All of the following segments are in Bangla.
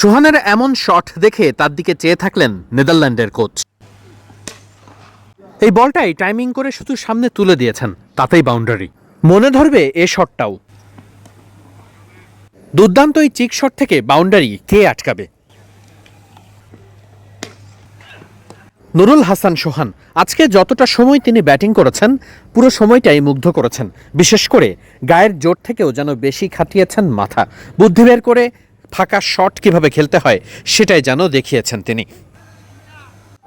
সোহানের এমন শট দেখে তার দিকে চেয়ে থাকলেন নেদারল্যান্ডের কোচ। এই বলটাই টাইমিং করে শুধু সামনে তুলে দিয়েছেন, তাতেই বাউন্ডারি মনে ধরবে এ শটটাও। দুর্দান্ত এই চিক শট থেকে বাউন্ডারি কে আটকাবে? নুরুল হাসান সোহান, আজকে যতটা সময় তিনি ব্যাটিং করেছেন, পুরো সময়টাই মুগ্ধ করেছেন। বিশেষ করে গায়ের জোর থেকেও যেন বেশি খাটিয়েছেন মাথা। বুদ্ধি বের করে ফাঁকা শট কীভাবে খেলতে হয় সেটাই যেন দেখিয়েছেন তিনি।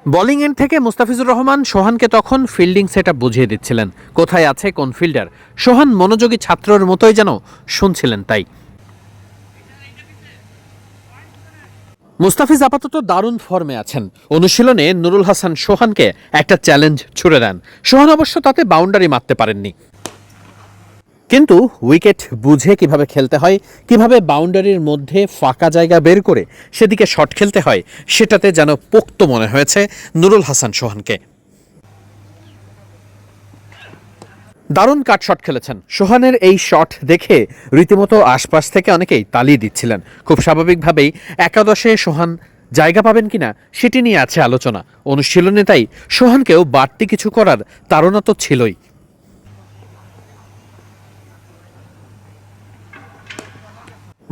বোলিং এন্ড থেকে মুস্তাফিজুর রহমান, সোহানকে তখন ফিল্ডিং সেট বুঝিয়ে দিচ্ছিলেন। কোথায় আছে কোন ফিল্ডার সোহান মনোযোগী ছাত্রর মতোই যেন শুনছিলেন তাই। মুস্তাফিজ আপাতত দারুণ ফর্মে আছেন। অনুশীলনে নুরুল হাসান সোহানকে একটা চ্যালেঞ্জ ছুড়ে দেন। সোহান অবশ্য তাতে বাউন্ডারি মারতে পারেননি। কিন্তু উইকেট বুঝে কীভাবে খেলতে হয়, কীভাবে বাউন্ডারির মধ্যে ফাঁকা জায়গা বের করে সেদিকে শট খেলতে হয়, সেটাতে যেন পোক্ত মনে হয়েছে নুরুল হাসান সোহানকে। দারুণ কাট শট খেলেছেন। সোহানের এই শট দেখে রীতিমতো আশপাশ থেকে অনেকেই তালি দিচ্ছিলেন। খুব স্বাভাবিকভাবেই একাদশে সোহান জায়গা পাবেন কিনা সেটি নিয়ে আছে আলোচনা। অনুশীলনে তাই সোহানকেও বাড়তি কিছু করার তাড়না তো ছিলই।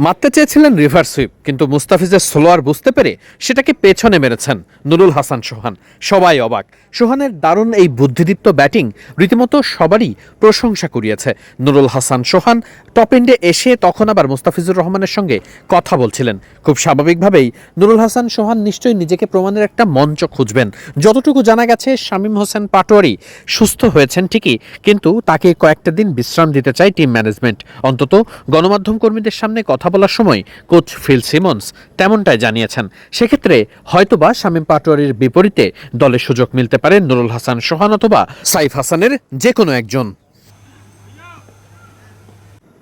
মারতে চেয়েছিলেন রিভার সুইপ, কিন্তু মুস্তাফিজের স্লোয়ার বুঝতে পেরে সেটাকে পেছনে মেরেছেন নুরুল হাসান সোহান। সবাই অবাক। সোহানের দারুণ এই বুদ্ধিদীপ্ত ব্যাটিং রীতিমতো সবারই প্রশংসা কুড়িয়েছে। নুরুল হাসান সোহান টপ এন্ডে এসে তখন আবার মুস্তাফিজুর রহমানের সঙ্গে কথা বলছিলেন। খুব স্বাভাবিকভাবেই নুরুল হাসান সোহান নিশ্চয়ই নিজেকে প্রমাণের একটা মঞ্চ খুঁজবেন। যতটুকু জানা গেছে, শামীম হোসেন পাটোয়ারি সুস্থ হয়েছেন ঠিকই, কিন্তু তাকে কয়েকটা দিন বিশ্রাম দিতে চায় টিম ম্যানেজমেন্ট। অন্তত গণমাধ্যম কর্মীদের সামনে কথা বলার সময় কোচ ফিল সিমন্স তেমনটাই জানিয়েছেন। সেক্ষেত্রে হয়তোবা শামীম পাটোয়ারির বিপরীতে দলে সুযোগ মিলতে পারে নুরুল হাসান সোহান অথবা সাইফ হাসানের যে কোনো একজন।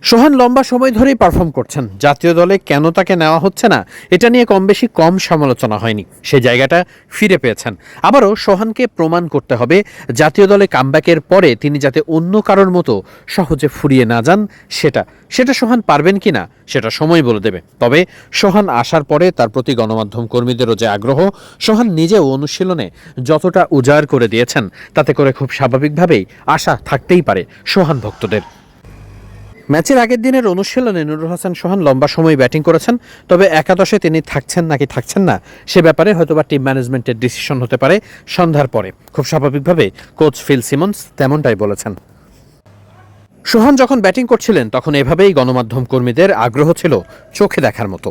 সোহান লম্বা সময় ধরেই পারফর্ম করছেন। জাতীয় দলে কেন তাকে নেওয়া হচ্ছে না, এটা নিয়ে কম বেশি কম সমালোচনা হয়নি। সেই জায়গাটা ফিরে পেয়েছেন। আবারও সোহানকে প্রমাণ করতে হবে, জাতীয় দলে কামব্যাকের পরে তিনি যাতে অন্য কারোর মতো সহজে ফুরিয়ে না যান, সেটা। সেটা সোহান পারবেন কি না সেটা সময় বলে দেবে। তবে সোহান আসার পরে তার প্রতি গণমাধ্যম কর্মীদেরও যে আগ্রহ, সোহান নিজেও অনুশীলনে যতটা উজাড় করে দিয়েছেন, তাতে করে খুব স্বাভাবিকভাবেই আশা থাকতেই পারে সোহান ভক্তদের। ম্যাচের আগের দিনের অনুশীলনে নুরুল হাসান সোহান লম্বা সময় ব্যাটিং করেছেন, তবে একাদশে তিনি থাকছেন নাকি থাকছেন না, সে ব্যাপারে হয়তোবা টিম ম্যানেজমেন্টের ডিসিশন হতে পারে সন্ধ্যার পরে। খুব স্বাভাবিকভাবে কোচ ফিল সিমন্স তেমনটাই বলেছেন। সোহান যখন ব্যাটিং করছিলেন, তখন এভাবেই গণমাধ্যম কর্মীদের আগ্রহ ছিল চোখে দেখার মতো।